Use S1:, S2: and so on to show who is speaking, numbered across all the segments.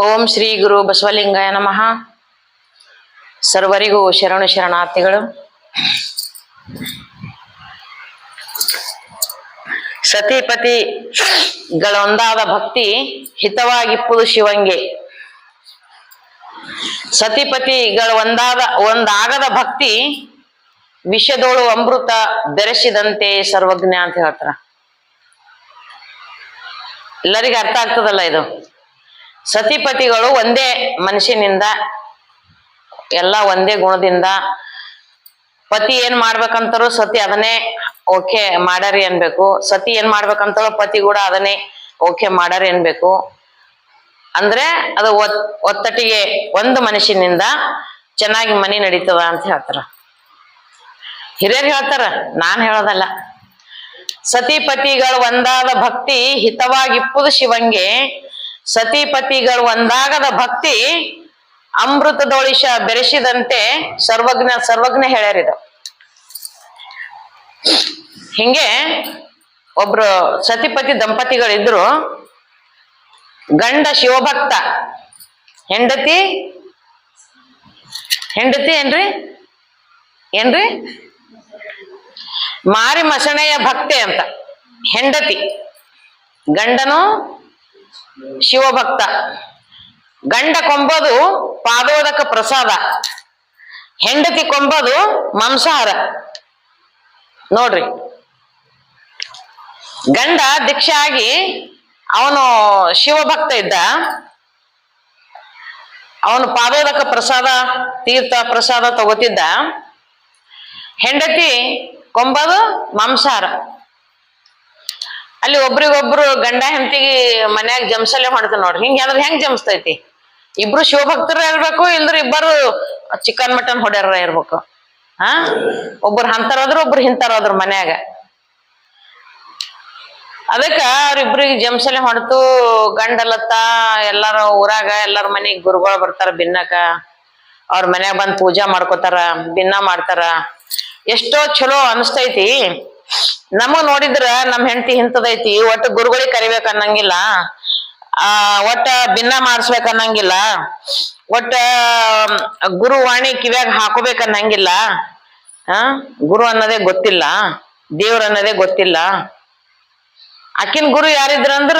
S1: ಓಂ ಶ್ರೀ ಗುರು ಬಸವಲಿಂಗಾಯ ನಮಃ. ಸರ್ವರಿಗೂ ಶರಣು ಶರಣಾರ್ಥಿಗಳು. ಸತಿಪತಿಗಳೊಂದಾದ ಭಕ್ತಿ ಹಿತವಾಗಿಪ್ಪುದು ಶಿವಂಗೆ. ಸತಿಪತಿಗಳ ಒಂದಾದ ಒಂದಾಗದ ಭಕ್ತಿ ವಿಷದೋಳು ಅಮೃತ ಬೆರೆಸಿದಂತೆ ಸರ್ವಜ್ಞ ಅಂತ ಹೇಳ್ತಾರ. ಎಲ್ಲರಿಗೂ ಅರ್ಥ ಆಗ್ತದಲ್ಲ ಇದು? ಸತಿಪತಿಗಳು ಒಂದೇ ಮನುಷ್ಯನಿಂದ ಎಲ್ಲ ಒಂದೇ ಗುಣದಿಂದ ಪತಿ ಏನ್ ಮಾಡ್ಬೇಕಂತಾರೋ ಸತಿ ಅದನ್ನೇ ಓಕೆ ಮಾಡಾರಿ ಅನ್ಬೇಕು. ಸತಿ ಏನ್ ಮಾಡ್ಬೇಕಂತಾರೋ ಪತಿ ಕೂಡ ಅದನ್ನೇ ಓಕೆ ಮಾಡಾರಿ ಅನ್ಬೇಕು. ಅಂದ್ರೆ ಅದು ಒತ್, ಒತ್ತಟಿಗೆ ಒಂದು ಮನುಷ್ಯನಿಂದ ಚೆನ್ನಾಗಿ ಮನೆ ನಡೀತದ ಅಂತ ಹೇಳ್ತಾರ. ಹಿರಿಯರು ಹೇಳ್ತಾರ, ನಾನ್ ಹೇಳೋದಲ್ಲ. ಸತಿಪತಿಗಳು ಒಂದಾದ ಭಕ್ತಿ ಹಿತವಾಗಿಪ್ಪುದು ಶಿವಂಗೆ. ಸತಿಪತಿಗಳು ಒಂದಾಗದ ಭಕ್ತಿ ಅಮೃತದೊಳಿಶ ಬೆರೆಸಿದಂತೆ ಸರ್ವಜ್ಞ ಸರ್ವಜ್ಞ ಹೇಳ್ಯಾರಿದು. ಹಿಂಗೆ ಒಬ್ರು ಸತಿಪತಿ ದಂಪತಿಗಳಿದ್ರು, ಗಂಡ ಶಿವಭಕ್ತ, ಹೆಂಡತಿ ಹೆಂಡತಿ ಏನ್ರಿ? ಏನ್ರಿ? ಮಾರಿ ಮಸಣೆಯ ಭಕ್ತೆ ಅಂತ, ಹೆಂಡತಿ, ಗಂಡನು ಶಿವಭಕ್ತ. ಗಂಡ ಕೊಂಬೋದು ಪಾದೋದಕ ಪ್ರಸಾದ. ಹೆಂಡತಿ ಕೊಂಬೋದು ಮಾಂಸಾಹಾರ. ನೋಡ್ರಿ. ಗಂಡ ದೀಕ್ಷೆ ಆಗಿ ಅವನು ಶಿವಭಕ್ತ ಇದ್ದ. ಅವನು ಪಾದೋದಕ ಪ್ರಸಾದ, ತೀರ್ಥ ಪ್ರಸಾದ ತಗೋತಿದ್ದ. ಹೆಂಡತಿ ಕೊಂಬದು ಮಾಂಸಾಹಾರ. ಅಲ್ಲಿ ಒಬ್ರಿಗೊಬ್ರು ಗಂಡ ಹೆಂಡತಿಗೆ ಮನ್ಯಾಗ ಜಮ್ಸಲೆ ಮಾಡ್ತಾರ ನೋಡ್ರಿ. ಹಿಂಗ ಅಂದ್ರೆ ಹೆಂಗ್ ಜಮ್ಸ್ತೈತಿ ಇಬ್ರು ಶಿವಭಕ್ತರ ಇರ್ಬೇಕು, ಇಲ್ದ್ರ ಇಬ್ಬರು ಚಿಕನ್ ಮಟನ್ ಹೊಡ್ಯಾರ ಇರ್ಬೇಕು. ಹಾ? ಒಬ್ರು ಹಂತಾರಾದ್ರು, ಒಬ್ರು ಹಿಂತಾರಾದ್ರು ಮನ್ಯಾಗ. ಅದಕ್ಕ ಅವ್ರಿಬ್ರಿಗೆ ಜಮ್ಸಲೆ ಹೊಡ್ತು, ಗಂಡಲತ್ತ, ಎಲ್ಲಾರ ಊರಾಗ ಎಲ್ಲಾರ ಮನೆಗ್ ಗುರುಗಳು ಬರ್ತಾರ ಬಿನ್ನಕ ಅವ್ರ ಮನ್ಯಾಗ ಬಂದ್ ಪೂಜಾ ಮಾಡ್ಕೋತಾರ ಭಿನ್ನ ಮಾಡ್ತಾರ. ಎಷ್ಟೋ ಚಲೋ ಅನಿಸ್ತೈತಿ. ನಮಗ್ ನೋಡಿದ್ರ ನಮ್ ಹೆಂಡತಿ ಹಿಂತದೈತಿ ಒಟ್ಟ ಗುರುಗಳಿಗೆ ಕರಿಬೇಕ ಅನ್ನಂಗಿಲ್ಲ. ಆ, ಒಟ್ಟ ಭಿನ್ನ ಮಾಡಿಸ್ಬೇಕ ಅನ್ನಂಗಿಲ್ಲ. ಒಟ್ಟ, ಗುರು ವಾಣಿ ಕಿವ್ಯಾಗ ಹಾಕೋಬೇಕ ಅನ್ನಂಗಿಲ್ಲ. ಆ, ಗುರು ಅನ್ನೋದೇ ಗೊತ್ತಿಲ್ಲ, ದೇವ್ರ ಅನ್ನೋದೇ ಗೊತ್ತಿಲ್ಲ. ಆಕಿನ ಗುರು ಯಾರಿದ್ರ ಅಂದ್ರ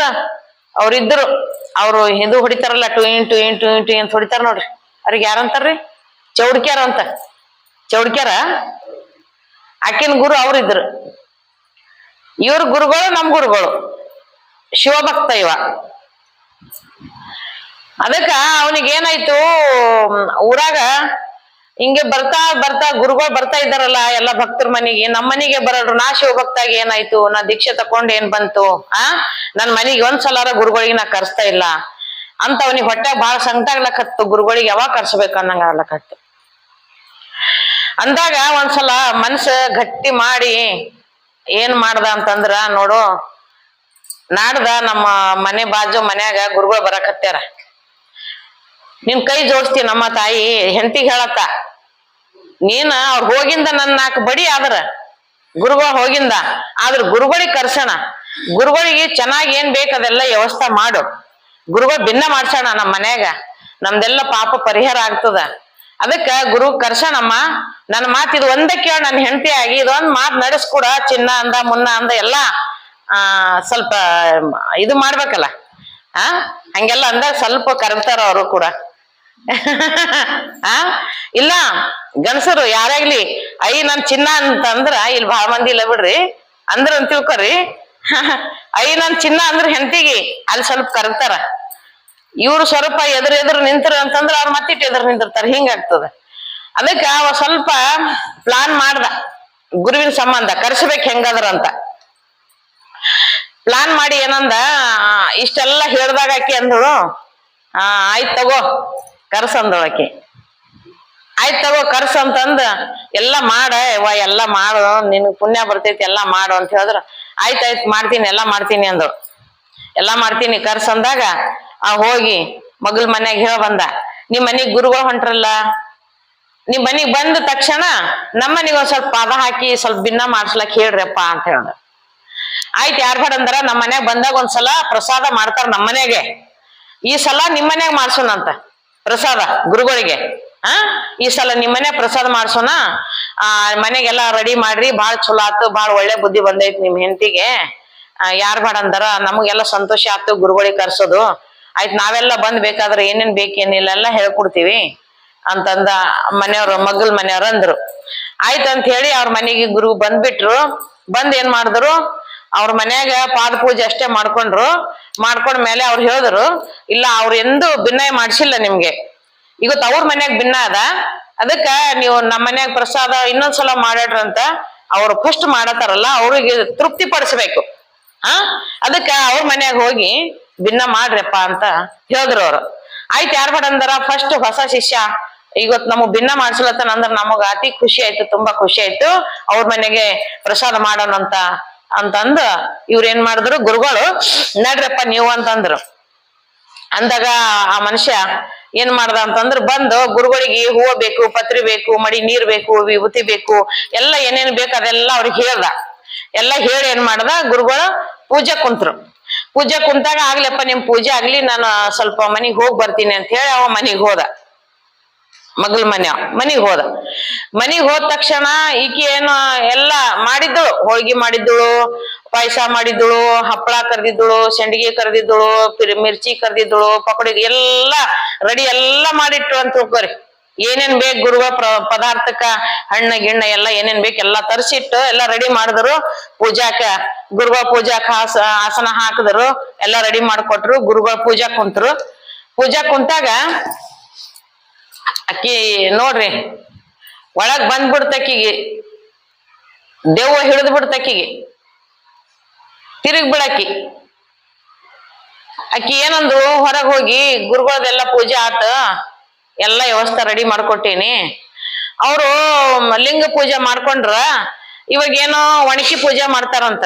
S1: ಅವ್ರಿದ್ರು, ಅವ್ರು ಹಿಂದೂ ಹೊಡಿತಾರಲ್ಲ two in two in two in two ಅಂತ ಹೊಡಿತಾರ ನೋಡ್ರಿ. ಅವ್ರಿಗೆ ಯಾರಂತಾರ್ರಿ ಚೌಡ್ಕ್ಯಾರ ಅಂತ. ಚೌಡ್ಕ್ಯಾರ? ಆಕಿನ ಗುರು ಅವ್ರಿದ್ರು. ಇವ್ರ ಗುರುಗಳು ನಮ್ ಗುರುಗಳು. ಶಿವಭಕ್ತ ಇವ. ಅದಕ್ಕ ಅವನಿಗೆ ಏನಾಯ್ತು ಊರಾಗ ಹಿಂಗೆ ಬರ್ತಾ ಬರ್ತಾ ಗುರುಗಳು ಬರ್ತಾ ಇದ್ದಾರಲ್ಲ, ಎಲ್ಲ ಭಕ್ತರ ಮನೆಗೆ ನಮ್ಮ ಮನೆಗೆ ಬರೋರು ನಾ ಶಿವಭಕ್ತಾಗಿ ಏನಾಯ್ತು, ನಾ ದೀಕ್ಷೆ ತಕೊಂಡ್ ಏನ್ ಬಂತು, ಆ? ನನ್ ಮನೆಗೆ ಒಂದ್ ಸಲಾರ ಗುರುಗಳಿಗೆ ನಾ ಕರ್ಸ್ತಾ ಇಲ್ಲ. ಅಂತ ಅವನಿಗೆ ಹೊಟ್ಟೆ ಬಹಳ ಸಂಕಟ ಆಗ್ಲಕತ್ತು ಗುರುಗಳಿಗೆ ಯಾವಾಗ ಕರ್ಸ್ಬೇಕು ಅನ್ನಂಗ ಆಗ್ಲಕತ್ತು ಅಂದಾಗ ಒಂದ್ಸಲ ಮನ್ಸ ಗಟ್ಟಿ ಮಾಡಿ ಏನ್ ಮಾಡ್ದ ಅಂತಂದ್ರ ನೋಡು, ನಾಡ್ದ ನಮ್ಮ ಮನೆ ಬಾಜು ಮನ್ಯಾಗ ಗುರುಗಳು ಬರಕತ್ಯಾರ ನಿನ್ ಕೈ ಜೋಡಿಸ್ತಿ ನಮ್ಮ ತಾಯಿ, ಹೆಂಡತಿಗೆ ಹೇಳತ್ತ, ನೀನ ಅವ್ರ ಹೋಗಿಂದ ನನ್ನ ನಾಲ್ಕು ಬಡಿ ಆದ್ರ, ಗುರುಗಳು ಹೋಗಿಂದ, ಆದ್ರ ಗುರುಗಳಿಗೆ ಕರ್ಸೋಣ. ಗುರುಗಳಿಗೆ ಚೆನ್ನಾಗಿ ಏನ್ ಬೇಕು ಅದೆಲ್ಲ ವ್ಯವಸ್ಥೆ ಮಾಡು. ಗುರುಗಳು ಭಿನ್ನ ಮಾಡ್ಸೋಣ ನಮ್ಮ ಮನ್ಯಾಗ, ನಮ್ದೆಲ್ಲ ಪಾಪ ಪರಿಹಾರ ಆಗ್ತದ. ಅದಕ್ಕ ಗುರು ಕರ್ಸಣಮ್ಮ ನನ್ನ ಮಾತು ಇದು ಒಂದ ಕೇಳ ನನ್ನ ಹೆಂಡತಿ ಆಗಿ ಇದೊಂದ್ ಮಾತು ನಡೆಸ್ಕೊಡ, ಚಿನ್ನ ಅಂದ, ಮುನ್ನ ಅಂದ ಎಲ್ಲ ಸ್ವಲ್ಪ, ಇದು ಮಾಡ್ಬೇಕಲ್ಲ. ಆ, ಹಂಗೆಲ್ಲ ಅಂದ ಸ್ವಲ್ಪ ಕರ್ತಾರ ಅವರು ಕೂಡ. ಆ, ಇಲ್ಲ, ಗಂಡಸರು ಯಾರಾಗ್ಲಿ, ಅಯ್ಯ, ನನ್ ಚಿನ್ನ ಅಂತ ಅಂದ್ರ, ಇಲ್ಲಿ ಬಹಳ ಮಂದಿ ಇಲ್ಲ ಬಿಡ್ರಿ, ಅಂದ್ರ ಅಂತ ತಿಳ್ಕೊರಿ. ಅಯ್ಯ, ನನ್ ಚಿನ್ನ ಅಂದ್ರ ಹೆಂಡತಿಗೆ, ಅಲ್ಲಿ ಸ್ವಲ್ಪ ಕರಗ್ತಾರ ಇವ್ರು ಸ್ವಲ್ಪ ಎದುರು ಎದುರು ನಿಂತರು ಅಂತಂದ್ರೆ ಅವ್ರು ಮತ್ತಿಟ್ಟು ಎದುರು ನಿಂತಿರ್ತಾರೆ ಹಿಂಗಾಗ್ತದೆ ಅದಕ್ಕೆ ಅವ ಸ್ವಲ್ಪ ಪ್ಲಾನ್ ಮಾಡ್ದ. ಗುರುವಿನ ಸಂಬಂಧ, ಕರ್ಸ್ಬೇಕ್ ಹೆಂಗದ್ರ ಅಂತ. ಪ್ಲಾನ್ ಮಾಡಿ ಏನಂದ, ಇಷ್ಟೆಲ್ಲ ಹೇಳ್ದಾಗ ಆಕಿ ಅಂದಳು, ಆ, ಆಯ್ತ್ ತಗೋ, ಕರ್ಸ ಅಂದಳು ಆಕಿ. ಆಯ್ತ್ ತಗೋ, ಕರ್ಸ ಅಂತಂದ, ಎಲ್ಲ ಮಾಡ ವಾ ಎಲ್ಲ ಮಾಡು ನಿನ್ ಪುಣ್ಯ ಬರ್ತೈತಿ, ಎಲ್ಲಾ ಮಾಡು ಅಂತ ಹೇಳಿದ್ರ. ಆಯ್ತಾಯ್ತು ಆಯ್ತ್, ಮಾಡ್ತೀನಿ, ಎಲ್ಲಾ ಮಾಡ್ತೀನಿ ಅಂದಳು. ಎಲ್ಲಾ ಮಾಡ್ತೀನಿ, ಕರ್ಸ್ ಅಂದಾಗ ಆ ಹೋಗಿ ಮಗಳ ಮನ್ಯಾಗ ಹೇಳ ಬಂದ, ನಿಮ್ ಮನಿಗ್ ಗುರುಗಳು ಹೊಂಟ್ರಲ್ಲ? ನಿಮ್ ಮನಿಗ್ ಬಂದ ತಕ್ಷಣ ನಮ್ಮ ಮನಿಗ್ ಒಂದ್ ಸ್ವಲ್ಪ ಪಾದ ಹಾಕಿ ಸ್ವಲ್ಪ ಭಿನ್ನ ಮಾಡ್ಸ್ಲಕ್ ಹೇಳ್ರಪ್ಪ ಅಂತ ಹೇಳ್ದ. ಆಯ್ತು ಯಾರ್ ಬೇಡ ಅಂದ್ರ, ನಮ್ಮ ಮನ್ಯಾಗ ಬಂದಾಗ ಒಂದ್ಸಲ ಪ್ರಸಾದ ಮಾಡ್ತಾರ ನಮ್ಮ ಮನೆಗೆ ಈ ಸಲ ನಿಮ್ಮನ್ಯಾಗ ಮಾಡ್ಸೋಣಂತ ಪ್ರಸಾದ ಗುರುಗಳಿಗೆ. ಆ? ಈ ಸಲ ನಿಮ್ಮನೆ ಪ್ರಸಾದ ಮಾಡ್ಸೋಣ. ಆ ಮನೆಗೆಲ್ಲ ರೆಡಿ ಮಾಡ್ರಿ ಬಾಳ್ ಚಲೋ ಆತು ಬಾಳ್ ಒಳ್ಳೆ ಬುದ್ಧಿ ಬಂದೈತಿ ನಿಮ್ ಹೆಂಡತಿಗೆ. ಯಾರ್ ಬೇಡ ಅಂದಾರ, ನಮಗೆಲ್ಲ ಸಂತೋಷ ಆತು ಗುರುಗಳಿಗೆ ಕರ್ಸೋದು. ಆಯ್ತ್, ನಾವೆಲ್ಲ ಬಂದ್ ಬೇಕಾದ್ರೆ ಏನೇನ್ ಬೇಕೇನಿಲ್ಲ ಹೇಳ್ಕೊಡ್ತೀವಿ ಅಂತಂದ ಮನೆಯವ್ರು, ಮಗ್ಗಲ್ ಮನೆಯವ್ರ ಅಂದ್ರು. ಆಯ್ತು ಅಂತ ಹೇಳಿ ಅವ್ರ ಮನೆಗೆ ಗುರು ಬಂದ್ಬಿಟ್ರು. ಬಂದ್ ಏನ್ ಮಾಡಿದ್ರು? ಅವ್ರ ಮನ್ಯಾಗ ಪಾದ ಪೂಜೆ ಅಷ್ಟೇ ಮಾಡ್ಕೊಂಡ್ರು. ಮಾಡ್ಕೊಂಡ ಮೇಲೆ ಅವ್ರು ಹೇಳಿದ್ರು, ಇಲ್ಲ, ಅವ್ರು ಎಂದು ಭಿನ್ನಯ ಮಾಡ್ಸಿಲ್ಲ ನಿಮ್ಗೆ. ಇವತ್ತು ಅವ್ರ ಮನ್ಯಾಗ ಭಿನ್ನ ಅದ. ಅದಕ್ಕ ನೀವು ನಮ್ಮ ಮನ್ಯಾಗ ಪ್ರಸಾದ ಇನ್ನೊಂದ್ಸಲ ಮಾಡ್ಯಾಡ್ರಂತ ಅವ್ರು ಫಸ್ಟ್ ಮಾಡತಾರಲ್ಲ, ಅವ್ರಿಗೆ ತೃಪ್ತಿ ಪಡಿಸ್ಬೇಕು. ಹ? ಅದಕ್ಕ ಅವ್ರ ಮನ್ಯಾಗ ಹೋಗಿ ಭಿನ್ನ ಮಾಡ್ರಪ್ಪ ಅಂತ ಹೇಳಿದ್ರು ಅವ್ರು. ಆಯ್ತು ಯಾರು ಬೇಡ ಅಂದಾರ? ಫಸ್ಟ್ ಹೊಸ ಶಿಷ್ಯ. ಇವತ್ತು ನಮಗ್ ಭಿನ್ನ ಮಾಡ್ಸಲತ್ತನ ಅಂದ್ರ ನಮಗ ಅತಿ ಖುಷಿ ಆಯ್ತು, ತುಂಬಾ ಖುಷಿ ಆಯ್ತು. ಅವ್ರ ಮನೆಗೆ ಪ್ರಸಾದ ಮಾಡೋಣ ಅಂತ, ಅಂತಂದ ಇವ್ರ ಏನ್ ಮಾಡಿದ್ರು? ಗುರುಗಳು, ನಡ್ರಪ್ಪ ನೀವು ಅಂತಂದ್ರು. ಅಂದಾಗ ಆ ಮನುಷ್ಯ ಏನ್ ಮಾಡ್ದ ಅಂತಂದ್ರ ಬಂದು ಗುರುಗಳಿಗೆ ಹೂವು ಬೇಕು, ಪತ್ರಿ ಬೇಕು, ಮಡಿ ನೀರ್ ಬೇಕು, ವಿಭೂತಿ ಬೇಕು, ಎಲ್ಲ ಏನೇನ್ ಬೇಕು ಅದೆಲ್ಲ ಅವ್ರಿಗೆ ಹೇಳ್ದ. ಎಲ್ಲ ಹೇಳಿ ಏನ್ ಮಾಡ್ದ? ಗುರುಗಳು ಪೂಜೆ ಕುಂತ್ರು. ಪೂಜೆ ಕುಂತಾಗ ಆಗ್ಲಪ್ಪ ನಿಮ್ ಪೂಜೆ ಆಗ್ಲಿ, ನಾನು ಸ್ವಲ್ಪ ಮನಿಗ್ ಹೋಗ್ ಬರ್ತೀನಿ ಅಂತ ಹೇಳಿ ಅವ ಮನಿಗ್ ಹೋದ. ಮಗಳ ಮನೆ ಮನಿಗ್ ಹೋದ. ಮನಿಗ್ ಹೋದ ತಕ್ಷಣ ಈಕಿ ಏನು ಎಲ್ಲ ಮಾಡಿದ್ದಳು, ಹೋಳ್ಗಿ ಮಾಡಿದ್ದಳು, ಪಾಯಸ ಮಾಡಿದ್ದಳು ಹಪ್ಪಳ ಕರ್ದಿದ್ದಳು ಸೆಂಡಿಗೆ ಕರೆದಿದ್ದಳು ಮಿರ್ಚಿ ಕರ್ದಿದ್ದಳು ಪಕೋಡಿ ಎಲ್ಲ ರೆಡಿ ಎಲ್ಲ ಮಾಡಿಟ್ಟು ಅಂತ ತಿಳ್ಕೊರಿ. ಏನೇನ್ ಬೇಕ್ ಗುರುವ, ಪ್ರ- ಪದಾರ್ಥಕ್ಕ, ಹಣ್ಣ, ಗಿಣ್ಣ ಎಲ್ಲ ಏನೇನ್ ಬೇಕ್ ಎಲ್ಲಾ ತರ್ಸಿಟ್ಟು ಎಲ್ಲ ರೆಡಿ ಮಾಡಿದ್ರು. ಪೂಜಾಕ ಗುರುಗಳ ಪೂಜಾಕ ಹಾಸ ಆಸನ ಹಾಕಿದ್ರು. ಎಲ್ಲ ರೆಡಿ ಮಾಡ್ಕೊಟ್ರು. ಗುರುಗಳ ಪೂಜಾ ಕುಂತ್ರು. ಪೂಜಾ ಕುಂತಾಗ ಅಕ್ಕಿ ನೋಡ್ರಿ, ಒಳಗ್ ಬಂದ್ಬಿಡ್ತಕ್ಕಿಗೆ ದೆವ್ವ ಹಿಡಿದು ಬಿಡ್ತಕ್ಕಿಗೆ ತಿರುಗ್ ಬಿಡಕ್ಕಿ ಅಕ್ಕಿ ಏನಂದ್ರು, ಹೊರಗ್ ಹೋಗಿ ಗುರುಗಳದೆಲ್ಲ ಪೂಜೆ ಆತ. ಎಲ್ಲ ವ್ಯವಸ್ಥೆ ರೆಡಿ ಮಾಡ್ಕೊಟ್ಟೀನಿ. ಅವರು ಲಿಂಗ ಪೂಜೆ ಮಾಡ್ಕೊಂಡ್ರ ಇವಾಗ ಏನೋ ಒಣಕಿ ಪೂಜೆ ಮಾಡ್ತಾರಂತ.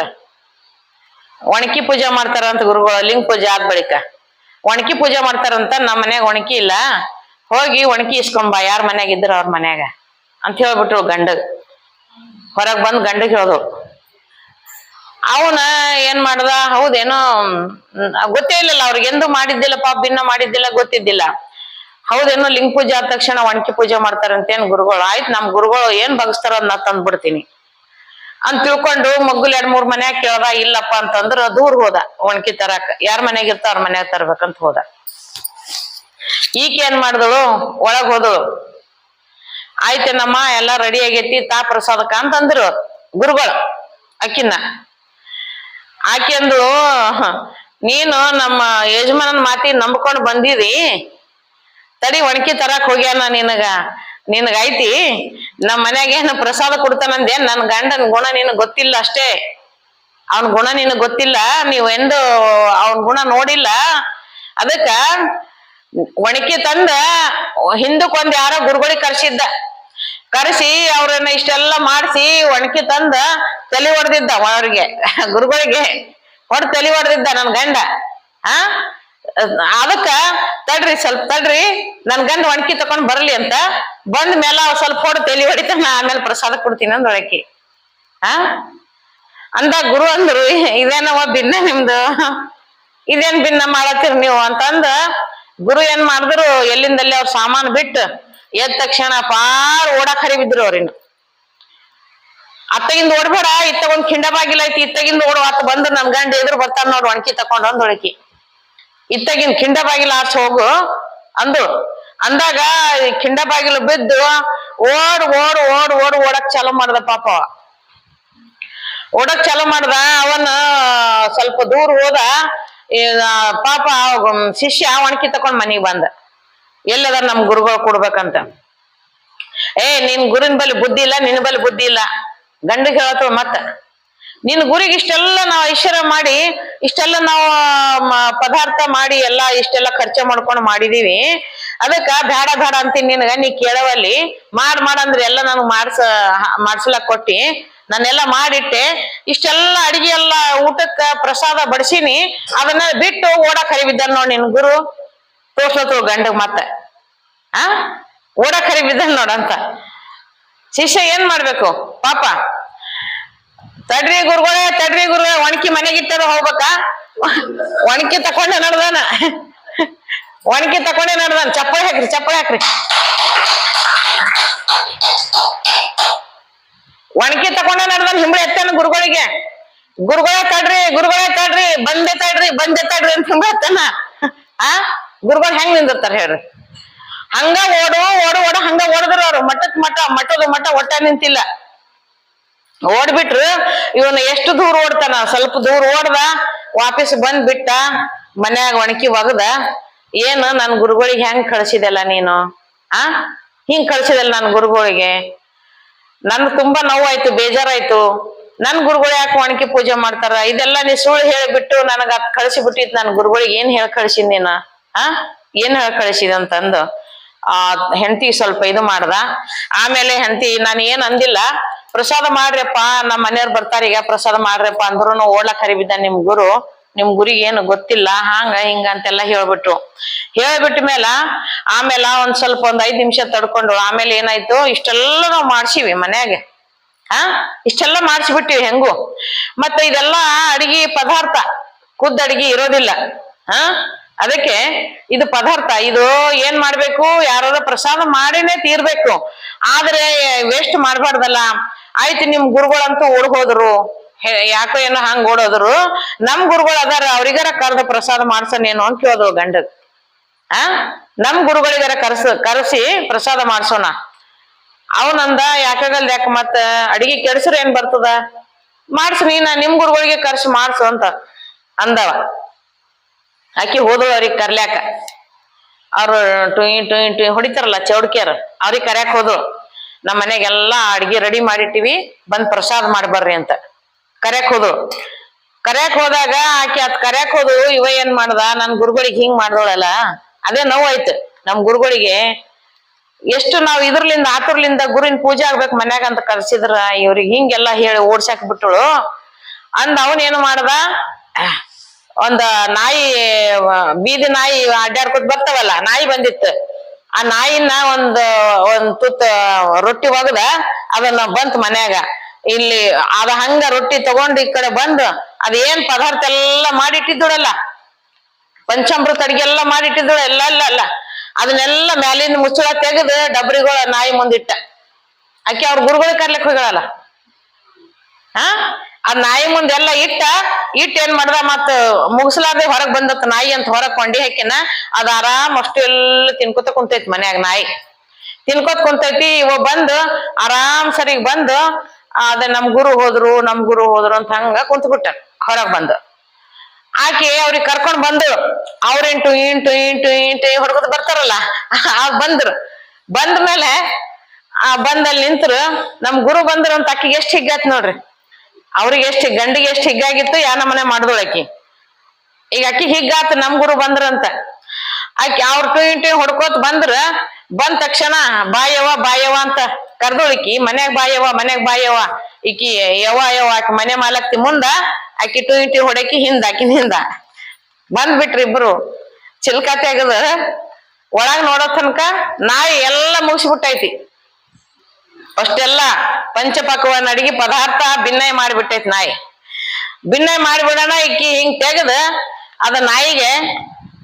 S1: ಒಣಕಿ ಪೂಜೆ ಮಾಡ್ತಾರಂತ ಗುರುಗಳು, ಲಿಂಗ ಪೂಜೆ ಆದ ಬಳಿಕ. ಒಣಕಿ ಪೂಜೆ ಮಾಡ್ತಾರಂತ ನಮ್ಮ ಮನ್ಯಾಗ ಒಣಕಿ ಇಲ್ಲ. ಹೋಗಿ ಒಣಕಿ ಇಸ್ಕೊಂಬ ಯಾರ ಮನ್ಯಾಗ ಇದ್ರ ಅವ್ರ ಮನ್ಯಾಗ ಅಂತ ಹೇಳ್ಬಿಟ್ರು ಗಂಡಗ್. ಹೊರಗ್ ಬಂದ್ ಗಂಡಗ್ ಹೇಳ್ದು ಅವನ ಏನ್ ಮಾಡ್ದ, ಹೌದೇನೋ ಗೊತ್ತೇ ಇಲ್ಲಲ್ಲ ಅವ್ರಿಗೆ ಎಂದು ಮಾಡಿದ್ದಿಲ್ಲ, ಪಾಪ, ಭಿನ್ನ ಮಾಡಿದ್ದಿಲ್ಲ, ಗೊತ್ತಿದ್ದಿಲ್ಲ. ಹೌದೇನೋ ಲಿಂಗ ಪೂಜೆ ಆದ ತಕ್ಷಣ ಒಣಕಿ ಪೂಜೆ ಮಾಡ್ತಾರಂತೇನ್ ಗುರುಗಳು. ಆಯ್ತು, ನಮ್ ಗುರುಗಳು ಏನ್ ಬಗ್ಸ್ತಾರ ಅದ್ನ ತಂದ್ಬಿಡ್ತೀನಿ. ಅಂತ ತಿಳ್ಕೊಂಡು ಮಗ್ಗುಲ್ ಎರಡ್ ಮೂರ್ ಮನ್ಯಾಗ ಕೇಳ್ದ, ಇಲ್ಲಪ್ಪ ಅಂತಂದ್ರ ದೂರ್ ಹೋದ ಒಣಕಿ ತರಕ. ಯಾರ ಮನ್ಯಾಗ ಇರ್ತ ಅವ್ರ ಮನ್ಯಾಗ ತರ್ಬೇಕಂತ ಹೋದ. ಈಕೆ ಏನ್ ಮಾಡಿದಳು? ಒಳಗ್ ಹೋದಳು. ಆಯ್ತೇನಮ್ಮ ಎಲ್ಲ ರೆಡಿ ಆಗೈತಿ, ತಾ ಪ್ರಸಾದಕ ಅಂತಂದ್ರು ಗುರುಗಳು ಅಕ್ಕಿನ ಆಕೆ ಅಂದಳು ನೀನು ನಮ್ಮ ಯಜಮಾನನ ಮಾತಿ ನಂಬ್ಕೊಂಡು ಬಂದಿದಿ. ತಡಿ ಒಣಕಿ ತರಕ್ ಹೋಗ್ಯಾನ ನಿನಗ ನಿನಗ? ಐತಿ ನಮ್ಮ ಮನ್ಯಾಗ ಏನು ಪ್ರಸಾದ ಕೊಡ್ತಾನಂದೇನ್ ನನ್ ಗಂಡನ ಗುಣ ನಿನಗ್ ಗೊತ್ತಿಲ್ಲ ಅಷ್ಟೇ. ಅವನ ಗುಣ ನಿನಗೆ ಗೊತ್ತಿಲ್ಲ. ನೀವ್ ಎಂದು ಅವನ್ ಗುಣ ನೋಡಿಲ್ಲ. ಅದಕ್ಕ ಒಣಕಿ ತಂದ ಹಿಂದಕ್ಕೊಂದ್ ಯಾರೋ ಗುರುಗಳಿಗೆ ಕರ್ಸಿದ್ದ. ಕರೆಸಿ ಅವ್ರನ್ನ ಇಷ್ಟೆಲ್ಲ ಮಾಡಿಸಿ ಒಣಕಿ ತಂದ ತಲೆ ಹೊಡೆದಿದ್ದ ಅವ್ರಿಗೆ, ಗುರುಗಳಿಗೆ. ಹೊಡ್ ತಲೆ ಹೊಡೆದಿದ್ದ ನನ್ ಗಂಡ. ಆ? ಅದಕ್ಕ ತಡ್ರಿ, ಸ್ವಲ್ಪ ತಡ್ರಿ, ನನ್ ಗಂಡ ಒಣಕಿ ತಕೊಂಡ್ ಬರ್ಲಿ ಅಂತ. ಬಂದ ಮೇಲೆ ಅವ್ ಸ್ವಲ್ಪ ಹೊಡ್ ತಲೆ ನಾ ಆಮೇಲೆ ಪ್ರಸಾದ ಕೊಡ್ತೀನಿ ಅಂದ್ ಒಳಕಿ. ಆ? ಅಂದ ಗುರು ಅಂದ್ರು ಇದೇನವ ಭಿನ್ನ ನಿಮ್ದು? ಇದೇನ್ ಭಿನ್ನ ಮಾಡತ್ತೀರಿ ನೀವು? ಅಂತಂದ ಗುರು ಏನ್ ಮಾಡಿದ್ರು, ಎಲ್ಲಿಂದಲ್ಲಿ ಅವ್ರ ಸಾಮಾನು ಬಿಟ್ಟು ಎದ್ದ ತಕ್ಷಣ ಪಾರ್ ಓಡಾಕ್ ಹರಿಬಿದ್ರು ಅವ್ರಿನ್ನು ಅತ್ತಗಿಂದ ಓಡ್ಬೇಡ, ಇತ್ತಗೊಂದ್ ಕಿಂಡ ಬಾಗಿಲ ಐತಿ, ಇತ್ತಗಿಂದ ಓಡುವ ಅತ್ತ ಬಂದು ನಮ್ ಗಂಡ ಎದುರು ಬರ್ತಾನ ನೋಡ್, ಒಣಕಿ ತಕೊಂಡ್ ಒಂದ್ ಒಳಕಿ. ಇತ್ತಗಿನ ಕಿಂಡ ಬಾಗಿಲ ಆರ್ಸಿ ಹೋಗು, ಅಂದು. ಅಂದಾಗ ಕಿಂಡ ಬಾಗಿಲು ಬಿದ್ದು ಓಡ್ ಓಡ್ ಓಡ್ ಓಡ್, ಓಡಕ್ ಚಾಲು ಮಾಡ್ದ ಪಾಪ. ಓಡಕ್ ಚಾಲು ಮಾಡ್ದ ಅವನ ಸ್ವಲ್ಪ ದೂರ ಹೋದ ಪಾಪ ಶಿಷ್ಯ ಒಣಕಿ ತಕೊಂಡ್ ಮನಿಗ್ ಬಂದ. ಎಲ್ಲದ ನಮ್ ಗುರುಗಳು ಕೊಡ್ಬೇಕಂತ. ಏ, ನಿನ್ ಗುರಿನ ಬಳಿ ಬುದ್ಧಿ ಇಲ್ಲ, ನಿನ್ ಬಲ್ಲಿ ಬುದ್ಧಿ ಇಲ್ಲ. ಗಂಡಿಗೆ ಹೇಳತ್ವ ಮತ್ತ. ನಿನ್ ಗುರಿಗೆ ಇಷ್ಟೆಲ್ಲ ನಾವು ಐಶ್ವರ್ಯ ಮಾಡಿ, ಇಷ್ಟೆಲ್ಲ ನಾವು ಪದಾರ್ಥ ಮಾಡಿ, ಎಲ್ಲ ಇಷ್ಟೆಲ್ಲ ಖರ್ಚು ಮಾಡ್ಕೊಂಡು ಮಾಡಿದೀವಿ. ಅದಕ್ಕ ಬೇಡ ಬೇಡ ಅಂತೀನಿ ನಿನಗ, ನೀ ಕೇಳವಲ್ಲಿ. ಮಾಡ್ ಮಾಡಂದ್ರೆ ಎಲ್ಲ ನನಗ್ ಮಾಡ್ಸ, ಮಾಡ್ಸ್ಲಕ್ ಕೊಟ್ಟಿ. ನಾನೆಲ್ಲ ಮಾಡಿಟ್ಟೆ. ಇಷ್ಟೆಲ್ಲ ಅಡಿಗೆ ಎಲ್ಲ, ಊಟಕ್ಕ ಪ್ರಸಾದ ಬಡಿಸಿನಿ. ಅದನ್ನ ಬಿಟ್ಟು ಓಡಕ್ ಹರಿಬಿದ್ದ ನೋಡ್ ನಿನ್ ಗುರು. ತೋರ್ಸ್ಲತ್ತು ಗಂಡ ಮತ್ತೆ. ಆ? ಓಡಕ್ ಹರಿಬಿದ್ದ ನೋಡಂತ ಶಿಷ್ಯ ಏನ್ ಮಾಡ್ಬೇಕು? ಪಾಪ ತಡ್ರಿ ಗುರುಗಳೇ ತಡ್ರಿ ಗುರುಗಳೇ, ಒಣಕಿ ಮನೆಗಿಟ್ಟದ ಹೋಗ್ಬೇಕಾ? ಒಣಕಿ ತಕೊಂಡೆ ನಡ್ದಾನ? ಒಣಕಿ ತಕೊಂಡೇ ನಡ್ದಾನ? ಚಪ್ಪಳಿ ಹಾಕ್ರಿ ಚಪ್ಪಳಿ ಹಾಕ್ರಿ. ಒಣಕಿ ತಕೊಂಡೇ ನಡ್ದಾನ ಹಿಂಬಳಿ ಎತ್ತಾನ ಗುರುಗಳಿಗೆ? ಗುರುಗಳ ತಡ್ರಿ ಗುರುಗಳ ತಡ್ರಿ, ಬಂದೆ ತಡ್ರಿ ಬಂದೆ ತಡ್ರಿ ಅಂತ ಹಿಂಬಳಿ ಎತ್ತಾನ? ಆ? ಗುರುಗಳು ಹೆಂಗ್ ನಿಂದಿರ್ತಾರ ಹೇಳ್ರಿ? ಹಂಗ ಓಡು ಓಡು ಓಡು, ಹಂಗ ಓಡಿದ್ರ ಅವ್ರು ಮಠಕ್ ಮಠ ಮಠದ ಮಠ ಒಟ್ಟ ನಿಂತಿಲ್ಲ. ಓಡ್ಬಿಟ್ರು. ಇವನು ಎಷ್ಟು ದೂರ ಓಡ್ತಾನ? ಸ್ವಲ್ಪ ದೂರ ಓಡ್ದ, ವಾಪಸ್ ಬಂದ್ ಬಿಟ್ಟ ಮನ್ಯಾಗ ಒಣಕಿ ಒಗದ. ಏನು ನನ್ ಗುರುಗಳಿಗೆ ಹೆಂಗ್ ಕಳ್ಸಿದೆಲ್ಲ ನೀನು? ಆ? ಹಿಂಗ್ ಕಳ್ಸಿದಲ್ಲ ನನ್ ಗುರುಗಳಿಗೆ? ನನ್ ತುಂಬಾ ನೋವಾಯ್ತು, ಬೇಜಾರಾಯ್ತು. ನನ್ ಗುರುಗಳು ಯಾಕೆ ಒಣಕಿ ಪೂಜೆ ಮಾಡ್ತಾರ? ಇದೆಲ್ಲ ನೀ ಸುಳ್ಳು ಹೇಳ್ಬಿಟ್ಟು ನನಗ ಅದ್ ಕಳ್ಸಿ ಬಿಟ್ಟಿತ್ ನನ್ ಗುರುಗಳಿಗೆ ಏನ್ ಹೇಳಿ ಕಳ್ಸಿದ್ ನೀನ? ಆ? ಏನ್ ಹೇಳಿ ಕಳ್ಸಿದ ಅಂತಂದು. ಆ ಹೆಂಡತಿ ಸ್ವಲ್ಪ ಇದು ಮಾಡ್ದ. ಆಮೇಲೆ ಹೆಂಡತಿ, ನಾನು ಏನ್ ಅಂದಿಲ್ಲ. ಪ್ರಸಾದ ಮಾಡ್ರಪ್ಪ ನಮ್ಮ ಮನೆಯವ್ರು ಬರ್ತಾರ, ಈಗ ಪ್ರಸಾದ ಮಾಡ್ರಪ್ಪ ಅಂದ್ರು ಓಡ್ಲಕ್ ಕರಿಬಿದ್ದ ನಿಮ್ ಗುರು. ನಿಮ್ ಗುರಿಗೆ ಏನು ಗೊತ್ತಿಲ್ಲ, ಹಂಗ ಹಿಂಗ ಅಂತೆಲ್ಲ ಹೇಳ್ಬಿಟ್ರು. ಹೇಳ್ಬಿಟ್ಟ ಮೇಲ ಆಮೇಲೆ ಒಂದ್ ಸ್ವಲ್ಪ ಒಂದ್ ಐದ್ ನಿಮಿಷ ತಡ್ಕೊಂಡ್ರು ಆಮೇಲೆ ಏನಾಯ್ತು, ಇಷ್ಟೆಲ್ಲ ನಾವು ಮಾಡ್ಸಿವಿ ಮನ್ಯಾಗ. ಹಾ? ಇಷ್ಟೆಲ್ಲ ಮಾಡ್ಸಿಬಿಟ್ಟಿವಿ ಹೆಂಗು. ಮತ್ತೆ ಇದೆಲ್ಲ ಅಡಿಗೆ ಪದಾರ್ಥ ಖುದ್ದು ಅಡಿಗೆ ಇರೋದಿಲ್ಲ. ಹಾ? ಅದಕ್ಕೆ ಇದು ಪದಾರ್ಥ, ಇದು ಏನ್ ಮಾಡ್ಬೇಕು, ಯಾರಾದ್ರೂ ಪ್ರಸಾದ ಮಾಡಿನೇ ತೀರ್ಬೇಕು. ಆದ್ರೆ ವೇಸ್ಟ್ ಮಾಡ್ಬಾರ್ದಲ್ಲ. ಆಯ್ತು, ನಿಮ್ ಗುರುಗಳಂತೂ ಓಡ್ಹೋದ್ರು. ಯಾಕೋ ಏನೋ ಹಂಗ ಓಡೋದ್ರು. ನಮ್ ಗುರುಗಳು ಅದಾರ, ಅವ್ರಿಗಾರ ಕರ್ದ ಪ್ರಸಾದ ಮಾಡ್ಸನೇನು ಅಂತ ಕೇಳಿದ್ರು ಗಂಡ ಆ? ನಮ್ ಗುರುಗಳಿಗಾರ ಕರ್ಸ, ಕರೆಸಿ ಪ್ರಸಾದ ಮಾಡ್ಸೋಣ. ಅವನಂದ, ಯಾಕಾಗಲ್ದ ಯಾಕ ಮತ್ತ ಅಡಿಗೆ ಕೆಡ್ಸ್ರ ಏನ್ ಬರ್ತದ? ಮಾಡ್ಸ, ನೀನ ನಿಮ್ ಗುರುಗಳಿಗೆ ಕರ್ಸಿ ಮಾಡ್ಸು ಅಂತ ಅಂದವ. ಆಕಿ ಹೋದಳು ಅವ್ರಿಗೆ ಕರ್ಲ್ಯಾಕ. ಅವ್ರು ಟುಯಿ ಟುಯಿ ಟುಯಿ ಹೊಡಿತಾರಲ್ಲ ಚೌಡ್ಕಿಯರು, ಅವ್ರಿಗೆ ಕರ್ಯಾಕ್ ಹೋದ್ರು ನಮ್ಮ ಮನೆಗೆಲ್ಲಾ ಅಡ್ಗೆ ರೆಡಿ ಮಾಡಿಟ್ಟಿವಿ, ಬಂದ್ ಪ್ರಸಾದ ಮಾಡಿ ಬರ್ರಿ ಅಂತ. ಕರ್ಯಾಕ್ ಹೋದ್ರು. ಕರ್ಯಾಕ್ ಹೋದಾಗ ಆಕೆ ಅದ್ ಕರ್ಯಾಕ್ ಹೋದ್ರು ಇವ ಏನ್ ಮಾಡ್ದ, ನನ್ ಗುರುಗಳಿಗೆ ಹಿಂಗ್ ಮಾಡ್ದೋಳಲ್ಲ, ಅದೇ ನೋವಾಯ್ತು ನಮ್ ಗುರುಗಳಿಗೆ ಎಷ್ಟು ನಾವ್ ಇದ್ರಲಿಂದ, ಆತುರ್ಲಿಂದ ಗುರುವಿನ ಪೂಜೆ ಆಗ್ಬೇಕು ಮನ್ಯಾಗ ಅಂತ ಕರ್ಸಿದ್ರ, ಇವ್ರಿಗೆ ಹಿಂಗೆಲ್ಲ ಹೇಳಿ ಓಡ್ಸಾಕ್ ಬಿಟ್ಟಳು. ಅಂದ ಅವನ್ ಏನು ಮಾಡ್ದ, ಒಂದ ನಾಯಿ, ಬೀದಿ ನಾಯಿ ಅಡ್ಡಾಡ್ಕೊತ ಬರ್ತಾವಲ್ಲ, ನಾಯಿ ಬಂದಿತ್ತು. ಆ ನಾಯಿನ ಒಂದ್ ಒಂದ್ ತುತ್ತ ರೊಟ್ಟಿ ಒಗದ, ಅದನ್ನ ಬಂತ್ ಮನ್ಯಾಗ. ಇಲ್ಲಿ ಅದ ಹಂಗ ರೊಟ್ಟಿ ತಗೊಂಡ್ ಈ ಕಡೆ ಬಂದು ಅದೇನ್ ಪದಾರ್ಥ ಎಲ್ಲ ಮಾಡಿಟ್ಟಿದ್ದಳಲ್ಲ. ಪಂಚಾಮೃತ ಅಡಿಗೆ ಎಲ್ಲ ಮಾಡಿಟ್ಟಿದ್ದಳು ಎಲ್ಲ ಎಲ್ಲ. ಅಲ್ಲ ಅದನ್ನೆಲ್ಲ ಮ್ಯಾಲಿಂದ ಮುಚ್ಚಳ ತೆಗೆದು ಡಬ್ರಿಗಳ ನಾಯಿ ಮುಂದಿಟ್ಟ. ಆಕೆ ಅವ್ರ ಗುರುಗಳ ಕರ್ಲಿಕ್ಕೆ ಹೋಗಳಲ್ಲ ಹಾ? ಆ ನಾಯಿ ಮುಂದೆಲ್ಲ ಇಟ್ಟ, ಇಟ್ಟು ಏನ್ ಮಾಡ್ದ ಮತ್ತ ಮುಗಿಸ್ಲಾರ್ದೆ ಹೊರಗ್ ಬಂದತ್ ನಾಯಿ ಅಂತ ಹೊರಗ್ ಕೊಂಡಿ ಹಾಕಿನ, ಅದ ಆರಾಮ್ ಅಷ್ಟು ಎಲ್ಲ ತಿನ್ಕೋತ ಕುಂತೈತಿ ಮನ್ಯಾಗ ನಾಯಿ. ತಿನ್ಕೋತ ಕುಂತೈತಿ, ಇವ ಬಂದು ಆರಾಮ್ ಸರಿಗ್ ಬಂದು, ಅದ ನಮ್ ಗುರು ಹೋದ್ರು, ನಮ್ ಗುರು ಹೋದ್ರು ಅಂತ ಹಂಗ ಕುಂತ ಬಿಟ್ಟ ಹೊರಗ್ ಬಂದು. ಆಕೆ ಅವ್ರಿಗೆ ಕರ್ಕೊಂಡ್ ಬಂದಳು ಅವ್ರಿಂಟು ಇಂಟು ಇಂಟು ಇಂಟು ಹೊಡ್ಕೊತ ಬರ್ತಾರಲ್ಲ ಬಂದ್ರು. ಬಂದ್ಮೇಲೆ, ಆ ಬಂದಲ್ಲಿ ನಿಂತ್ರು, ನಮ್ ಗುರು ಬಂದ್ರು ಅಂತ ಅಕ್ಕಿಗೆ ಎಷ್ಟ್ ಹಿಗ್ಗಾತ್ ನೋಡ್ರಿ. ಅವ್ರಿಗೆ ಎಷ್ಟು ಗಂಡಿಗೆ ಎಷ್ಟು ಹಿಗ್ಗಾಗಿತ್ತು, ಯಾ ನಮ್ಮನೆ ಮಾಡ್ದಳು ಆಕಿ. ಈಗ ಅಕ್ಕಿ ಹಿಗ್ಗಾತ್, ನಮ್ ಗುರು ಬಂದ್ರಂತ. ಆಕಿ ಅವ್ರ ಟು ಇಂಟು ಹೊಡ್ಕೋತ ಬಂದ್ರ, ಬಂದ ತಕ್ಷಣ ಬಾಯವ್ವ ಬಾಯವ್ವ ಅಂತ ಕರ್ದೋಳಿಕಿ ಮನ್ಯಾಗ ಬಾಯವ್ವ ಮನ್ಯಾಗ ಬಾಯವ್ವ. ಈಕಿ ಯವ್ವ ಯವ್ವ, ಆಕಿ ಮನೆ ಮಾಲಕ್ತಿ ಮುಂದ ಆಕಿ ಟು ಇಂಟಿ ಹೊಡಕಿ ಹಿಂದ ಆಕಿನ ಹಿಂದ. ಬಂದ್ಬಿಟ್ರಿ ಇಬ್ರು. ಚಿಲ್ಕತೆ ಆಗದ. ಒಳಗ್ ನೋಡೋ ತನಕ ನಾಯಿ ಎಲ್ಲ ಮುಗಿಸ್ಬಿಟ್ಟೈತಿ. ಅಷ್ಟೆಲ್ಲ ಪಂಚಪಕ್ವಾನ ಅಡಿಗೆ ಪದಾರ್ಥ ಭಿನ್ನಯ ಮಾಡಿಬಿಟ್ಟೈತಿ ನಾಯಿ. ಭಿನ್ನಯ ಮಾಡಿಬಿಡೋಣ ಇಕ್ಕಿ ಹಿಂಗ್ ತೆಗೆದ ಅದ ನಾಯಿಗೆ,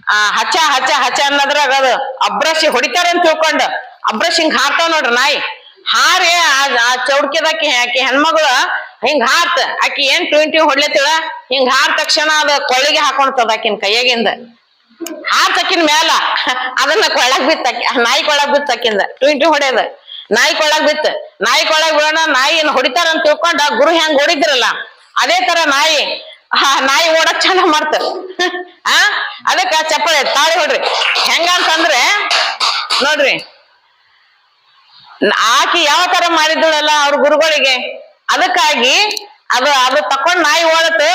S1: ಆ, ಹಚ್ಚ ಹಚ್ಚ ಹಚ್ಚ ಅನ್ನೋದ್ರಾಗ ಅದು ಅಬ್ರಶಿ ಹೊಡಿತಾರೆ ಅಂತ ತಿಳ್ಕೊಂಡು ಅಬ್ರಶ್ ಹಿಂಗ್ ಹಾರ್ತಾವ ನೋಡ್ರಿ ನಾಯಿ. ಹಾರಿ ಆ- ಚೌಡ್ಕಿದಾಕಿ ಆಕಿ ಹೆಣ್ಮಗಳು ಹಿಂಗ್ ಹಾರ್ತ, ಆಕಿ ಏನ್ ಟ್ವೆಂಟಿ ಹೊಡ್ಲತ್ತಿಳ? ಹಿಂಗ್ ಹಾರ್ ತಕ್ಷಣ ಅದ ಕೊಳ್ಳಿಗೆ ಹಾಕೊಂಡ್ತದ ಆಕಿನ ಕೈಯಾಗಿಂದ. ಹಾರ್ ತಕ್ಕಿನ ಮ್ಯಾಲ. ಅದನ್ನ ಕೊಳ್ಳಕ್ ಬಿತ್ತಾಕಿ ನಾಯಿ ಕೊಳ್ಳಕ್ ಬಿತ್ತಾಕಿಂದ ಟ್ವೆಂಟಿ ಹೊಡೆಯದ. ನಾಯಿ ಕೊಳಗ್ ಬಿತ್ತ. ನಾಯಿ ಕೊಳಗ್ ಬಿಡೋಣ ನಾಯಿ ಏನ್ ಹೊಡಿತಾರ ಅಂತ ತಿಳ್ಕೊಂಡ ಗುರು ಹೆಂಗ್ ಹೊಡಿದ್ರಲ್ಲ, ಅದೇ ತರ ನಾಯಿ ಆ ನಾಯಿ ಓಡಕ್ ಚಂದ ಮಾಡ್ತ. ಆ? ಅದಕ್ಕ ಚಪ್ಪಳೆ ತಾಳಿ ಹೊಡ್ರಿ. ಹೆಂಗಂತಂದ್ರೆ ನೋಡ್ರಿ ಆಕಿ ಯಾವ ತರ ಮಾಡಿದ್ದಳಲ್ಲ ಅವ್ರ ಗುರುಗಳಿಗೆ. ಅದಕ್ಕಾಗಿ ಅದು ಅದು ತಕೊಂಡ್ ನಾಯಿ ಓಡತ್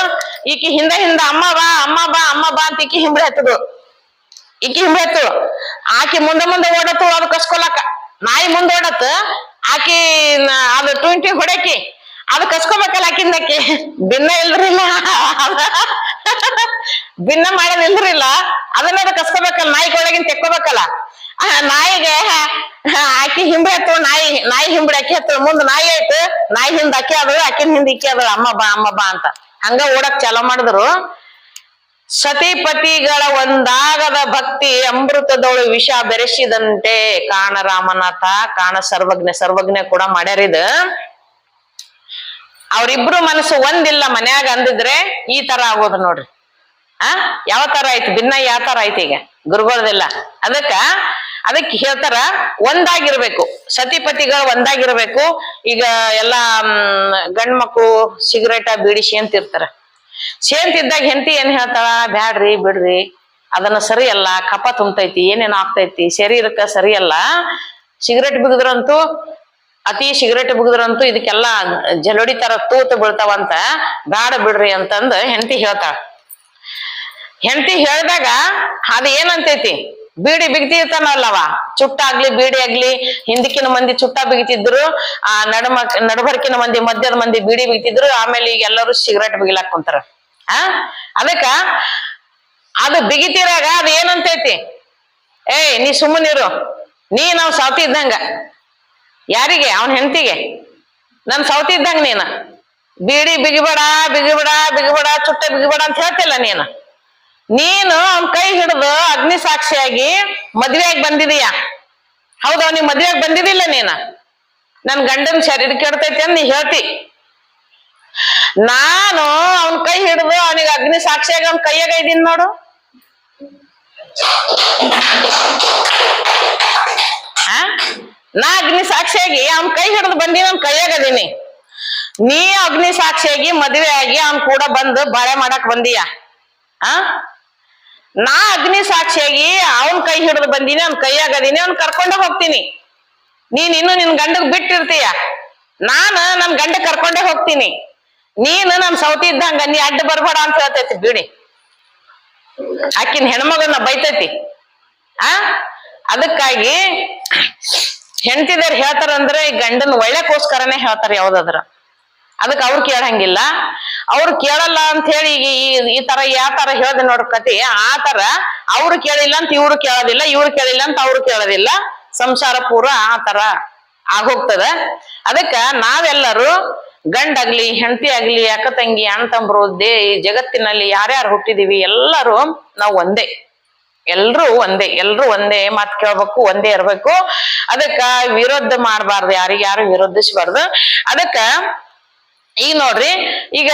S1: ಈಕಿ ಹಿಂದ ಹಿಂದ ಅಮ್ಮ ಬಾ ಅಮ್ಮ ಬಾ ಅಮ್ಮ ಬಾ ಅಂತ ಈಕಿ ಹಿಂಬಳಿ ಹತ್ತದು. ಈಕಿ ಹಿಂಬಳಿ ಹತ್ತಳು ಆಕಿ ಮುಂದೆ ಮುಂದೆ ಓಡತ್ತು, ಅದು ಕಸ್ಕೊಲಕ ನಾಯಿ ಮುಂದೆ ಓಡತ್ತು. ಆಕಿ ಅದು ಟುಂಟಿ ಹೊಡಕಿ ಅದು ಕಸ್ಕೊಬೇಕಲ್ಲ ಆಕಿಂದಕ್ಕೆ ಭಿನ್ನ ಇಲ್ರಿಲ್ಲ ಭಿನ್ನ ಮಾಡೋದ್ ಇಲ್ರಿಲ್ಲ ಅದನ್ನ ಕಸ್ಕೋಬೇಕಲ್ಲ, ನಾಯಿ ಒಳಗಿನ ತೆಕ್ಕೋಬೇಕಲ್ಲ. ನಾಯಿಗೆ, ಆಕಿ ಹಿಂಬೆ ಹತ್ತು ನಾಯಿ ನಾಯಿ ಹಿಂಬಡಿ ಅಕ್ಕಿ ಹತ್ತು ಮುಂದ್ ನಾಯಿ ಆಯ್ತು ನಾಯಿ ಹಿಂದ್ ಅಕ್ಕಿ ಆದಳು ಅಕ್ಕಿನ ಹಿಂದ್ ಇಕ್ಕಿ ಆದಳು, ಅಮ್ಮ ಬಾ ಅಮ್ಮ ಬಾ ಅಂತ. ಹಂಗ ಓಡಕ್ ಚಾಲೋ ಮಾಡಿದ್ರು. ಸತಿಪತಿಗಳ ಒಂದಾಗದ ಭಕ್ತಿ ಅಮೃತದೊಳು ವಿಷ ಬೆರೆಸಿದಂತೆ ಕಾಣ ರಾಮನಾಥ ಕಾಣ ಸರ್ವಜ್ಞ ಸರ್ವಜ್ಞ ಕೂಡ ಮಾಡ್ಯಾರಿದ ಅವ್ರಿಬ್ರು ಮನಸ್ಸು ಒಂದಿಲ್ಲ ಮನ್ಯಾಗ ಅಂದಿದ್ರೆ ಈ ತರ ಆಗೋದು ನೋಡ್ರಿ. ಆ? ಯಾವ ತರ ಆಯ್ತು? ಭಿನ್ನ ಯಾವ ತರ ಆಯ್ತು ಈಗ? ಗುರುಗಳದಿಲ್ಲ. ಅದಕ್ಕ ಅದಕ್ಕೆ ಹೇಳ್ತಾರ ಒಂದಾಗಿರ್ಬೇಕು. ಸತಿಪತಿಗಳು ಒಂದಾಗಿರ್ಬೇಕು. ಈಗ ಎಲ್ಲಾ ಮ್, ಗಂಡ್ ಬೀಡಿಸಿ ಸಿಗರೇಟ ಬೀಡಿ ಸೇಂತಿರ್ತಾರ ಸೇಂತಿದ್ದಾಗ ಹೆಂಡತಿ ಏನ್ ಹೇಳ್ತಾಳ, ಬ್ಯಾಡ್ರಿ, ಬಿಡ್ರಿ. ಅದನ್ನ ಸರಿ ಅಲ್ಲ ಕಪ ತುಂಬತೈತಿ, ಏನೇನ್ ಆಗ್ತೈತಿ, ಶರೀರಕ್ಕ ಸರಿ ಅಲ್ಲ ಸಿಗರೇಟ್ ಬಿಗಿದ್ರಂತೂ, ಅತಿ ಸಿಗರೇಟ್ ಬಿಗಿದ್ರಂತೂ ಇದಕ್ಕೆಲ್ಲ ಜಲೋಡಿ ತರ ತೂತು ಬೀಳ್ತಾವಂತ. ಬ್ಯಾಡ ಬಿಡ್ರಿ ಅಂತಂದು ಹೆಂಡತಿ ಹೇಳ್ತಾಳ. ಹೆಂಡತಿ ಹೇಳ್ದಾಗ ಅದ ಏನಂತೈತಿ ಬೀಡಿ ಬಿಗ್ತಿರ್ತಾನಲ್ಲವ ಚುಟ್ಟ ಆಗ್ಲಿ, ಬೀಡಿ ಆಗ್ಲಿ ಹಿಂದಕ್ಕಿನ ಮಂದಿ ಚುಟ್ಟ ಬಿಗಿತಿದ್ರು, ಆ ನಡಮ ನಡಬರ್ಕಿನ ಮಂದಿ ಮಧ್ಯದ ಮಂದಿ ಬೀಡಿ ಬಿಗಿತಿದ್ರು, ಆಮೇಲೆ ಈಗ ಎಲ್ಲರೂ ಸಿಗರೇಟ್ ಬಿಗಿಲಾಕ್ ಕುಂತಾರ. ಆ? ಅದಕ್ಕ ಅದು ಬಿಗಿತಿರಾಗ ಅದು ಏನಂತೈತಿ? ಏಯ್, ನೀ ಸುಮ್ಮನಿರು ನೀ ನಾವ್ ಸೌತಿ ಇದ್ದಂಗ. ಯಾರಿಗೆ? ಅವನ ಹೆಂಡತಿಗೆ. ನನ್ ಸೌತಿ ಇದ್ದಂಗ ನೀನ. ಬೀಡಿ ಬಿಗಿಬೇಡ ಬಿಗಿಬೇಡ ಬಿಗಿಬೇಡ, ಚುಟ್ಟ ಬಿಗಿಬೇಡ ಅಂತ ಹೇಳ್ತಿಲ್ಲ ನೀನು. ನೀನು ಅವನ್ ಕೈ ಹಿಡಿದು ಅಗ್ನಿ ಸಾಕ್ಷಿಯಾಗಿ ಮದ್ವೆಯಾಗಿ ಬಂದಿದೀಯ? ಹೌದು ಅವನಿಗೆ ಮದ್ವೆಯಾಗಿ ಬಂದಿದಿಲ್ಲ ನೀನ. ನನ್ ಗಂಡನ ಶರೀರ ಕೆಡ್ತೈತಿ ಅಂತ ನೀ ಹೇಳ್ತಿ. ನಾನು ಅವನ್ ಕೈ ಹಿಡಿದು ಅವನಿಗೆ ಅಗ್ನಿ ಸಾಕ್ಷಿಯಾಗಿ ಅವನ್ ಕೈಯಾಗ ಇದೀನಿ ನೋಡು? ನಾ ಅಗ್ನಿ ಸಾಕ್ಷಿಯಾಗಿ ಅವನ್ ಕೈ ಹಿಡಿದು ಬಂದಿ ನನ್ ಕೈಯಾಗ ಅದೀನಿ ನೀ ಅಗ್ನಿ ಸಾಕ್ಷಿಯಾಗಿ ಮದುವೆ ಆಗಿ ಅವನ್ ಕೂಡ ಬಂದು ಬಾಳೆ ಮಾಡಕ್ ಬಂದೀಯ? ಆ? ನಾ ಅಗ್ನಿ ಸಾಕ್ಷಿಯಾಗಿ ಅವನ್ ಕೈ ಹಿಡಿದು ಬಂದೀನಿ, ಅವ್ನ ಕೈಯಾಗ ಅದೀನಿ, ಅವ್ನ್ ಕರ್ಕೊಂಡ ಹೋಗ್ತೀನಿ. ನೀನ್ ಇನ್ನು ನಿನ್ ಗಂಡಗ್ ಬಿಟ್ಟಿರ್ತೀಯ? ನಾನು ನನ್ ಗಂಡ ಕರ್ಕೊಂಡೆ ಹೋಗ್ತೀನಿ. ನೀನು ನನ್ ಸೌತಿ ಇದ್ದಂಗ ನೀ ಅಡ್ಡ ಬರ್ಬೇಡ ಅಂತ ಹೇಳ್ತೈತಿ, ಬಿಡಿ. ಆಕಿನ ಹೆಣ್ಮಗನ್ನ ಬೈತೈತಿ. ಆ? ಅದಕ್ಕಾಗಿ ಹೆಂಡತಿದಾರ್ ಹೇಳ್ತಾರಂದ್ರೆ ಈ ಗಂಡನ ಒಳ್ಳೆಕೋಸ್ಕರನೇ ಹೇಳ್ತಾರೆ ಯಾವ್ದಾದ್ರ. ಅದಕ್ಕೆ ಅವ್ರು ಕೇಳಂಗಿಲ್ಲ. ಅವ್ರು ಕೇಳಲ್ಲ ಅಂತ ಹೇಳಿ ಈ ತರ ಯಾವ ತರ ಹೇಳ್ದೆ ನೋಡ್ ಕತಿ ಆ ತರ ಅವ್ರು ಕೇಳಿಲ್ಲ ಅಂತ ಇವ್ರು ಕೇಳೋದಿಲ್ಲ, ಇವ್ರು ಕೇಳಿಲ್ಲ ಅಂತ ಅವ್ರು ಕೇಳೋದಿಲ್ಲ. ಸಂಸಾರ ಪೂರ ಆ ತರ ಆಗೋಗ್ತದ. ಅದಕ್ಕ ನಾವೆಲ್ಲರೂ ಗಂಡಾಗ್ಲಿ ಹೆಂಡತಿ ಆಗ್ಲಿ ಅಕ್ಕ ತಂಗಿ ಅಣ್ಣ ತಮ್ಮರು ದೇ, ಈ ಜಗತ್ತಿನಲ್ಲಿ ಯಾರ್ಯಾರು ಹುಟ್ಟಿದೀವಿ ಎಲ್ಲರೂ ನಾವು ಒಂದೇ. ಎಲ್ರು ಒಂದೇ ಎಲ್ರು ಒಂದೇ ಮಾತ್ ಕೇಳ್ಬೇಕು, ಒಂದೇ ಇರ್ಬೇಕು. ಅದಕ್ಕ ವಿರೋಧ ಮಾಡಬಾರ್ದು, ಯಾರಿಗ ಯಾರು ವಿರೋಧಿಸಬಾರ್ದು ಅದಕ್ಕ ಈಗ ನೋಡ್ರಿ, ಈಗ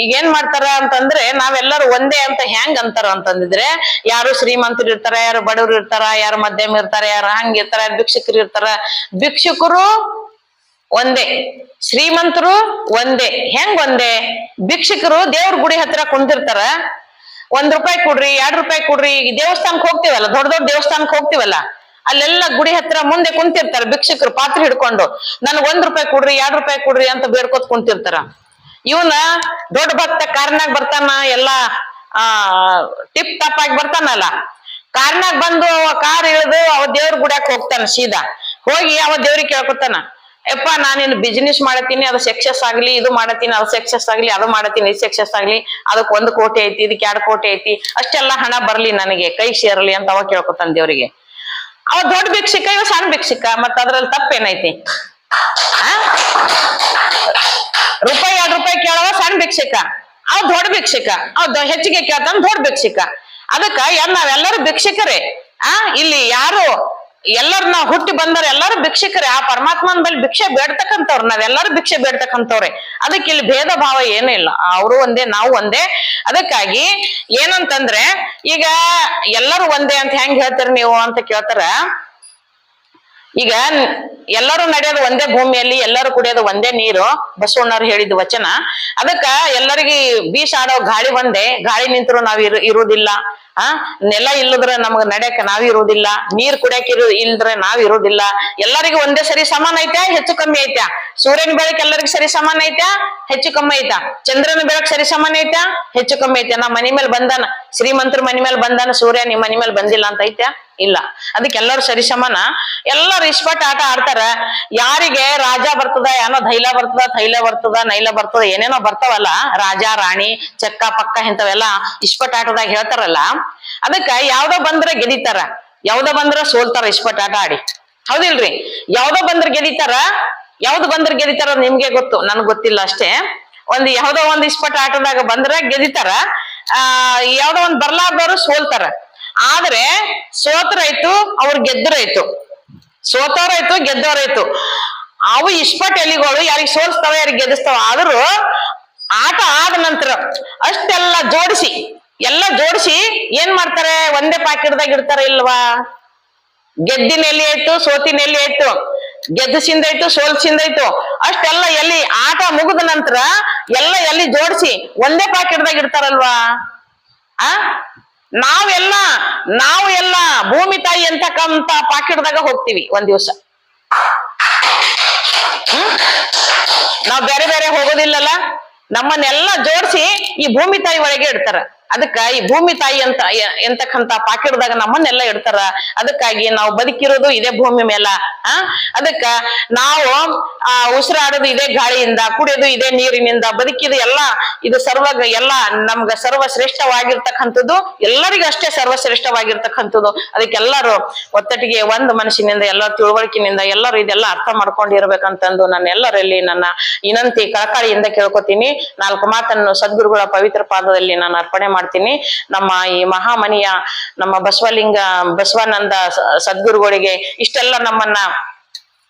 S1: ಈಗ ಏನ್ ಮಾಡ್ತಾರ ಅಂತಂದ್ರೆ ನಾವೆಲ್ಲರೂ ಒಂದೇ ಅಂತ ಹೆಂಗ್ ಅಂತಾರ ಅಂತಂದಿದ್ರೆ, ಯಾರು ಶ್ರೀಮಂತರು ಇರ್ತಾರ, ಯಾರು ಬಡವರು ಇರ್ತಾರ, ಯಾರು ಮಧ್ಯಮ ಇರ್ತಾರ, ಯಾರು ಹಂಗ ಇರ್ತಾರ ಯಾರು ಭಿಕ್ಷುಕರು ಇರ್ತಾರ. ಭಿಕ್ಷುಕರು ಒಂದೇ, ಶ್ರೀಮಂತರು ಒಂದೇ, ಹೆಂಗ್ ಒಂದೇ? ಭಿಕ್ಷುಕರು ದೇವ್ರ ಗುಡಿ ಹತ್ರ ಕುಂತಿರ್ತಾರ ಒಂದ್ ರೂಪಾಯಿ ಕೊಡ್ರಿ, ಎರಡ್ ರೂಪಾಯಿ ಕೊಡ್ರಿ ಈಗ ದೇವಸ್ಥಾನಕ್ ಹೋಗ್ತಿವಲ್ಲ, ದೊಡ್ಡ ದೊಡ್ಡ ದೇವಸ್ಥಾನಕ್ ಹೋಗ್ತಿವಲ್ಲ. ಅಲ್ಲೆಲ್ಲ ಗುಡಿ ಹತ್ರ ಮುಂದೆ ಕುಂತಿರ್ತಾರ ಭಿಕ್ಷಕರು ಪಾತ್ರೆ ಹಿಡ್ಕೊಂಡು, ನನ್ಗ್ ಒಂದ್ ರೂಪಾಯಿ ಕೊಡ್ರಿ, ಎರಡ್ ರೂಪಾಯಿ ಕೊಡ್ರಿ ಅಂತ ಬೇಡ್ಕೊತ್ ಕುಂತಿರ್ತಾರ. ಇವನ ದೊಡ್ಡ ಭಕ್ತ ಕಾರ್ನಾಗ್ ಬರ್ತಾನ, ಎಲ್ಲಾ, ಆ, ಟಿಪ್ ಟಾಪ್ ಆಗಿ ಬರ್ತಾನಲ್ಲ. ಕಾರ್ನಾಗ್ ಬಂದು ಅವ ಕಾರ್ ಇಳಿದು ಅವ ದೇವ್ರ ಗುಡ್ಯಾಕ್ ಹೋಗ್ತಾನ ಸೀದಾ. ಹೋಗಿ ಅವ ದೇವ್ರಿಗೆ ಕೇಳ್ಕೊತಾನ, ಯಪ್ಪ, ನಾನೇನು ಬಿಸ್ನೆಸ್ ಮಾಡತ್ತೀನಿ ಅದು ಸಕ್ಸಸ್ ಆಗ್ಲಿ, ಇದು ಮಾಡತ್ತೀನಿ ಅದು ಸಕ್ಸಸ್ ಆಗ್ಲಿ, ಅದು ಮಾಡತ್ತೀನಿ ಇದು ಸಕ್ಸಸ್ ಆಗ್ಲಿ ಅದಕ್ಕೆ ಒಂದು ಕೋಟಿ ಐತಿ ಇದಕ್ಕೆ ಎರಡು ಕೋಟಿ ಐತಿ, ಅಷ್ಟೆಲ್ಲ ಹಣ ಬರ್ಲಿ ನನಗೆ, ಕೈ ಸೇರ್ಲಿ ಅಂತ ಅವ ಕೇಳ್ಕೊತಾನ ದೇವ್ರಿಗೆ. ಅವ ದೊಡ್ಡ ಭಿಕ್ಷಿಕ, ಇವ ಸಣ್ಣ ಭಿಕ್ಷಿಕ, ಮತ್ತ ಅದ್ರಲ್ಲಿ ತಪ್ಪೇನೈತಿ? ರೂಪಾಯಿ, ಎರಡ್ ರೂಪಾಯಿ ಕೇಳವ ಸಣ್ಣ ಭಿಕ್ಷಿಕ, ಅವ್ ದೊಡ್ಡ ಭಿಕ್ಷಿಕ, ಅವ್ ಹೆಚ್ಚಿಗೆ ಕೇಳ್ತಾನ ದೊಡ್ಡ ಭಿಕ್ಷಿಕ. ಅದಕ್ಕ ಏನ್ ನಾವೆಲ್ಲರೂ ಭಿಕ್ಷಿಕರೇ. ಆ? ಇಲ್ಲಿ ಯಾರು ಎಲ್ಲರೂ ನಾವು ಹುಟ್ಟಿ ಬಂದವ್ರ ಎಲ್ಲರೂ ಭಿಕ್ಷಕರೇ. ಆ ಪರಮಾತ್ಮನ ಬಳಿ ಭಿಕ್ಷೆ ಬೇಡ್ತಕ್ಕಂಥವ್ರು, ನಾವೆಲ್ಲರೂ ಭಿಕ್ಷೆ ಬೇಡ್ತಕ್ಕಂಥವ್ರೆ. ಅದಕ್ಕೆ ಇಲ್ಲಿ ಭೇದ ಭಾವ ಏನೂ ಇಲ್ಲ. ಅವರು ಒಂದೇ, ನಾವು ಒಂದೇ. ಅದಕ್ಕಾಗಿ ಏನಂತಂದ್ರೆ, ಈಗ ಎಲ್ಲರೂ ಒಂದೇ ಅಂತ ಹೆಂಗ್ ಹೇಳ್ತೀರಿ ನೀವು ಅಂತ ಕೇಳ್ತಾರ. ಈಗ ಎಲ್ಲರೂ ನಡೆಯೋದು ಒಂದೇ ಭೂಮಿಯಲ್ಲಿ, ಎಲ್ಲರೂ ಕುಡಿಯೋದು ಒಂದೇ ನೀರು, ಬಸವಣ್ಣವ್ರು ಹೇಳಿದ ವಚನ. ಅದಕ್ಕ ಎಲ್ಲರಿಗೆ ಬೀಸಾಡೋ ಗಾಳಿ ಒಂದೇ, ಗಾಳಿ ನಿಂತರೂ ನಾವ್ ಇರು, ಇರುವುದಿಲ್ಲ. ಆ, ನೆಲ ಇಲ್ಲದ್ರೆ ನಮ್ಗೆ ನಡೆಯಕ್ಕೆ ನಾವ್ ಇರುವುದಿಲ್ಲ. ನೀರ್ ಕುಡಿಯಕ್ ಇರು, ಇಲ್ದ್ರೆ ನಾವ್ ಇರುವುದಿಲ್ಲ. ಎಲ್ಲರಿಗೂ ಒಂದೇ ಸರಿ ಸಮಾನ ಐತ್ಯಾ, ಹೆಚ್ಚು ಕಮ್ಮಿ ಐತ್ಯಾ? ಸೂರ್ಯನ ಬೆಳಕ್ ಎಲ್ಲರಿಗೂ ಸರಿ ಸಮಾನ ಐತ್ಯಾ? ಹೆಚ್ಚು ಕಮ್ಮಿ ಐತಾ ಚಂದ್ರನ ಬೆಳಕ್ ಸರಿ ಸಮಾನ ಐತ್ಯಾ? ಹೆಚ್ಚು ಕಮ್ಮಿ ಐತ್ಯಾ? ನಾ ಮನಿ ಮೇಲೆ ಬಂದಾನ, ಶ್ರೀಮಂತರ ಮನಿ ಮೇಲೆ ಬಂದಾನ, ಸೂರ್ಯ ನಿಮ್ ಮನಿ ಮೇಲೆ ಬಂದಿಲ್ಲ ಅಂತ ಐತ್ಯಾ? ಇಲ್ಲ. ಅದಕ್ಕೆ ಎಲ್ಲರೂ ಸರಿ ಸಮಾನ? ಎಲ್ಲರೂ ಇಸ್ಪಟ್ ಆಟ ಆಡ್ತಾರ. ಯಾರಿಗೆ ರಾಜ ಬರ್ತದ ಏನೋ ಧೈಲ ಬರ್ತದ ಥೈಲ ಬರ್ತದ, ನೈಲ ಬರ್ತದ, ಏನೇನೋ ಬರ್ತಾವಲ್ಲ, ರಾಜ, ರಾಣಿ, ಚಕ್ಕ, ಪಕ್ಕ ಇಂಥವೆಲ್ಲ ಇಸ್ಪಟ್ ಆಟದಾಗ ಹೇಳ್ತಾರಲ್ಲ, ಅದಕ್ಕ ಯಾವ್ದೋ ಬಂದ್ರ ಗೆದಿತಾರ. ಯಾವ್ದೋ ಬಂದ್ರ ಸೋಲ್ತಾರ ಇಸ್ಪಟ್ ಆಟ ಆಡಿ. ಹೌದಿಲ್ರಿ? ಯಾವ್ದೋ ಬಂದ್ರ ಗೆದಿತಾರ ಯಾವ್ದು ಬಂದ್ರೆ ಗೆದಿತಾರ ನಿಮ್ಗೆ ಗೊತ್ತು, ನನ್ಗೆ ಗೊತ್ತಿಲ್ಲ ಅಷ್ಟೇ. ಒಂದ್ ಯಾವ್ದೋ ಒಂದ್ ಇಸ್ಪಟ್ ಆಟದಾಗ ಬಂದ್ರ ಗೆದಿತಾರ. ಆ, ಯಾವ್ದೋ ಒಂದ್ ಬರ್ಲಾರ್ದವ್ರು ಸೋಲ್ತಾರ. ಆದ್ರೆ ಸೋತರಾಯ್ತು ಅವ್ರು ಗೆದ್ದರಾಯ್ತು ಸೋತವ್ರಾಯ್ತು ಗೆದ್ದವ್ರಾಯ್ತು ಅವು ಇಸ್ಪಟ್ ಎಲಿಗಳು ಯಾರಿಗೆ ಸೋಲ್ಸ್ತಾವ, ಯಾರಿಗೆ ಗೆದಿಸ್ತಾವ ಆದ್ರೂ ಆಟ ಆದ ನಂತರ ಅಷ್ಟೆಲ್ಲ ಜೋಡಿಸಿ, ಎಲ್ಲ ಜೋಡಿಸಿ ಏನ್ ಮಾಡ್ತಾರೆ? ಒಂದೇ ಪಾಕಿಟ್ದಾಗ ಇಡ್ತಾರ ಇಲ್ವಾ? ಗೆದ್ದಿನ ಎಲ್ಲಿ ಆಯ್ತು, ಸೋತಿನ ಎಲ್ಲಿ ಆಯ್ತು? ಗೆದ್ದಸಿಂದ ಸಿಂದಾಯ್ತು ಸೋಲ್ ಸಿಂದಾಯ್ತು ಅಷ್ಟೆಲ್ಲ ಎಲ್ಲಿ ಆಟ ಮುಗಿದ ನಂತರ ಎಲ್ಲ ಎಲ್ಲಿ ಜೋಡಿಸಿ ಒಂದೇ ಪಾಕೆಟ್ದಾಗ ಇಡ್ತಾರಲ್ವಾ? ಆ? ನಾವೆಲ್ಲ, ನಾವು ಎಲ್ಲ ಭೂಮಿ ತಾಯಿ ಅಂತಕ್ಕಂತ ಪಾಕೆಟ್ದಾಗ ಹೋಗ್ತೀವಿ ಒಂದ್ ದಿವ್ಸ. ಹ್ಮ್? ನಾವ್ ಬೇರೆ ಬೇರೆ ಹೋಗೋದಿಲ್ಲಲ್ಲ? ನಮ್ಮನ್ನೆಲ್ಲ ಜೋಡಿಸಿ ಈ ಭೂಮಿ ತಾಯಿ ಒಳಗೆ ಇಡ್ತಾರ. ಅದಕ್ಕ ಈ ಭೂಮಿ ತಾಯಿ ಅಂತ ಎಂತಕ್ಕಂತ ಪಾಕಿಡ್ದಾಗ ನಮ್ಮನ್ನೆಲ್ಲ ಇಡ್ತಾರ. ಅದಕ್ಕಾಗಿ ನಾವು ಬದುಕಿರೋದು ಇದೇ ಭೂಮಿ ಮೇಲ, ಆ? ಅದಕ್ಕ ನಾವು, ಆ, ಉಸಿರಾಡೋದು ಇದೇ ಗಾಳಿಯಿಂದ, ಕುಡಿಯೋದು ಇದೇ ನೀರಿನಿಂದ, ಬದುಕಿದ ಎಲ್ಲ, ಇದು ಸರ್ವ ಎಲ್ಲ ನಮ್ಗ ಸರ್ವಶ್ರೇಷ್ಠವಾಗಿರ್ತಕ್ಕಂಥದ್ದು, ಎಲ್ಲರಿಗೂ ಅಷ್ಟೇ ಸರ್ವಶ್ರೇಷ್ಠವಾಗಿರ್ತಕ್ಕಂಥದ್ದು. ಅದಕ್ಕೆಲ್ಲರೂ ಒತ್ತಟಿಗೆ ಒಂದು ಮನಸ್ಸಿನಿಂದ, ಎಲ್ಲ ತಿಳುವಳಿಕೆಯಿಂದ ಎಲ್ಲರೂ ಇದೆಲ್ಲ ಅರ್ಥ ಮಾಡ್ಕೊಂಡಿರ್ಬೇಕಂತಂದು ನಾನು ಎಲ್ಲರಲ್ಲಿ ನನ್ನ ವಿನಂತಿ, ಕಳಕಳಿಯಿಂದ ಕೇಳ್ಕೊತೀನಿ. ನಾಲ್ಕು ಮಾತನ್ನು ಸದ್ಗುರುಗಳ ಪವಿತ್ರ ಪಾದದಲ್ಲಿ ನಾನು ಅರ್ಪಣೆ ಮಾಡ್ತೀನಿ. ನಮ್ಮ ಈ ಮಹಾಮನಿಯ, ನಮ್ಮ ಬಸವಲಿಂಗ, ಬಸವಾನಂದ ಸದ್ಗುರುಗಳಿಗೆ ಇಷ್ಟೆಲ್ಲ ನಮ್ಮನ್ನ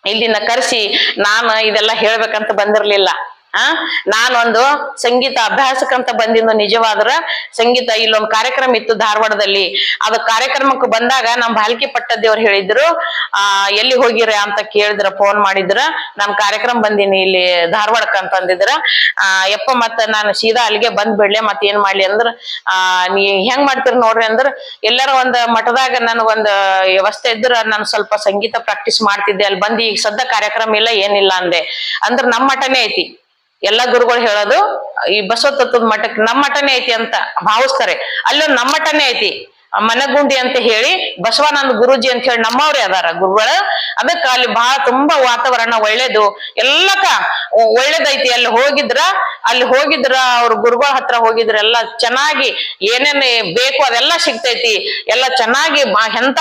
S1: ಇಲ್ಲಿನ ಕರೆಸಿ ನಾನು ಇದೆಲ್ಲ ಹೇಳ್ಬೇಕಂತ ಬಂದಿರ್ಲಿಲ್ಲ. ಆ? ನಾನೊಂದು ಸಂಗೀತ ಅಭ್ಯಾಸಕ್ಕಂತ ಬಂದಿದ್ದು ನಿಜವಾದ್ರ ಸಂಗೀತ ಇಲ್ಲೊಂದು ಕಾರ್ಯಕ್ರಮ ಇತ್ತು ಧಾರವಾಡದಲ್ಲಿ. ಅದು ಕಾರ್ಯಕ್ರಮಕ್ಕೆ ಬಂದಾಗ ನಮ್ಮ ಬಾಲ್ಕಿ ಪಟ್ಟದೇವ್ರು ಹೇಳಿದ್ರು, ಆ, ಎಲ್ಲಿ ಹೋಗಿರ ಅಂತ ಕೇಳಿದ್ರ ಫೋನ್ ಮಾಡಿದ್ರ. ನಾನ್ ಕಾರ್ಯಕ್ರಮ ಬಂದೀನಿ ಇಲ್ಲಿ ಧಾರವಾಡಕ್ಕ ಅಂತ ಅಂದಿದ್ರ. ಆ, ಯಪ್ಪ, ಮತ್ತ ನಾನು ಸೀದಾ ಅಲ್ಲಿಗೆ ಬಂದ್ ಬಿಡ್ಲೆ ಮತ್ ಏನ್ ಮಾಡ್ಲಿ ಅಂದ್ರ, ಆ, ನೀ ಹೆಂಗ್ ಮಾಡ್ತೀರಿ ನೋಡ್ರಿ ಅಂದ್ರ, ಎಲ್ಲರ ಒಂದ್ ಮಠದಾಗ ನನಗೊಂದ್ ವ್ಯವಸ್ಥೆ ಇದ್ರ, ನಾನು ಸ್ವಲ್ಪ ಸಂಗೀತ ಪ್ರಾಕ್ಟೀಸ್ ಮಾಡ್ತಿದ್ದೆ, ಅಲ್ಲಿ ಬಂದು ಈಗ ಸದ್ದ ಕಾರ್ಯಕ್ರಮ ಇಲ್ಲ, ಏನಿಲ್ಲ ಅಂದೆ. ಅಂದ್ರ ನಮ್ಮ ಮಠನೇ ಐತಿ. ಎಲ್ಲಾ ಗುರುಗಳು ಹೇಳೋದು, ಈ ಬಸವ ತತ್ವದ ಮಠಕ್ಕೆ ನಮ್ಮ ಮಠನೇ ಐತಿ ಅಂತ ಭಾವಿಸ್ತಾರೆ. ಅಲ್ಲೊಂದು ನಮ್ಮ ಮಠನೇ ಐತಿ. ಮನಗುಂಡಿ ಅಂತ ಹೇಳಿ ಬಸವಾನಂದ ಗುರುಜಿ ಅಂತ ಹೇಳಿ ನಮ್ಮವ್ರೆ ಅದಾರ ಗುರುಗಳು. ಅದಕ್ಕ ಅಲ್ಲಿ ಬಹಳ ತುಂಬಾ ವಾತಾವರಣ ಒಳ್ಳೇದು. ಎಲ್ಲಕ ಒಳ್ಳೇದೈತಿ. ಅಲ್ಲಿ ಹೋಗಿದ್ರ ಅಲ್ಲಿ ಹೋಗಿದ್ರ ಅವ್ರ ಗುರುಗಳ ಹತ್ರ ಹೋಗಿದ್ರ ಎಲ್ಲ ಚೆನ್ನಾಗಿ ಏನೇನ್ ಬೇಕು ಅದೆಲ್ಲ ಸಿಗ್ತೈತಿ. ಎಲ್ಲ ಚೆನ್ನಾಗಿ ಎಂತ,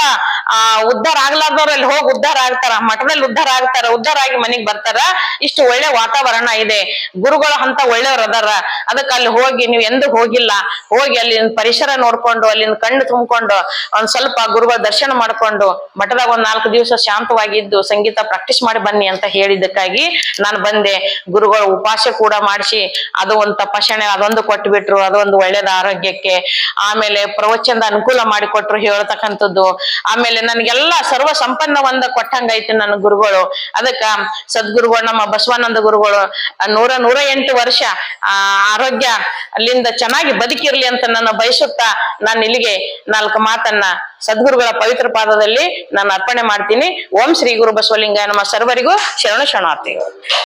S1: ಆ, ಉದ್ಧಾರ ಆಗ್ಲಾರ್ದವ್ರು ಅಲ್ಲಿ ಹೋಗಿ ಉದ್ಧಾರ ಆಗ್ತಾರ. ಮಠದಲ್ಲಿ ಉದ್ಧಾರ ಆಗ್ತಾರ. ಉದ್ಧಾರ ಆಗಿ ಮನೆಗ್ ಬರ್ತಾರ. ಇಷ್ಟು ಒಳ್ಳೆ ವಾತಾವರಣ ಇದೆ. ಗುರುಗಳ ಅಂತ ಒಳ್ಳೆಯವ್ರ ಅದಾರ. ಅದಕ್ಕೆ ಅಲ್ಲಿ ಹೋಗಿ ನೀವು ಎಂದು ಹೋಗಿಲ್ಲ. ಹೋಗಿ ಅಲ್ಲಿನ ಪರಿಸರ ನೋಡ್ಕೊಂಡು ಅಲ್ಲಿನ ಕಣ್ಣು ತುಂಬಿಕೊಂಡು ಒಂದ್ ಸ್ವಲ್ಪ ಗುರುಗಳ ದರ್ಶನ ಮಾಡ್ಕೊಂಡು, ಮಠದಾಗ ಒಂದ್ ನಾಲ್ಕು ದಿವಸ ಶಾಂತವಾಗಿದ್ದು ಸಂಗೀತ ಪ್ರಾಕ್ಟೀಸ್ ಮಾಡಿ ಬನ್ನಿ ಅಂತ ಹೇಳಿದ್ದಕ್ಕಾಗಿ ನಾನು ಬಂದೆ. ಗುರುಗಳ ಉಪವಾಸ ಕೂಡ ಮಾಡಿಸಿ, ಅದು ಒಂದು ತಪಾಸಣೆ, ಅದೊಂದು ಕೊಟ್ಬಿಟ್ರು ಅದೊಂದು ಒಳ್ಳೇದ ಆರೋಗ್ಯಕ್ಕೆ. ಆಮೇಲೆ ಪ್ರವಚನದ ಅನುಕೂಲ ಮಾಡಿಕೊಟ್ರು ಹೇಳ್ತಕ್ಕಂಥದ್ದು. ಆಮೇಲೆ ನನಗೆಲ್ಲ ಸರ್ವ ಸಂಪನ್ನ ಒಂದ ಕೊಟ್ಟಂಗೈತಿ ನನ್ನ ಗುರುಗಳು. ಅದಕ್ಕ ಸದ್ಗುರುಗಳು, ನಮ್ಮ ಬಸವಾನಂದ ಗುರುಗಳು, ನೂರ ನೂರ ಎಂಟು ವರ್ಷ ಆರೋಗ್ಯ ಅಲ್ಲಿಂದ ಚೆನ್ನಾಗಿ ಬದುಕಿರ್ಲಿ ಅಂತ ನಾನು ಬಯಸುತ್ತಾ ನಾನು ಇಲ್ಲಿಗೆ ನಾಲ್ಕು ಮಾತನ್ನ ಸದ್ಗುರುಗಳ ಪವಿತ್ರ ಪಾದದಲ್ಲಿ ನಾನು ಅರ್ಪಣೆ ಮಾಡ್ತೀನಿ. ಓಂ ಶ್ರೀ ಗುರು ಬಸವಲಿಂಗ ನಮ್ಮ ಸರ್ವರಿಗೂ ಶರಣ ಶರಣಾರ್ಥಿಗಳು.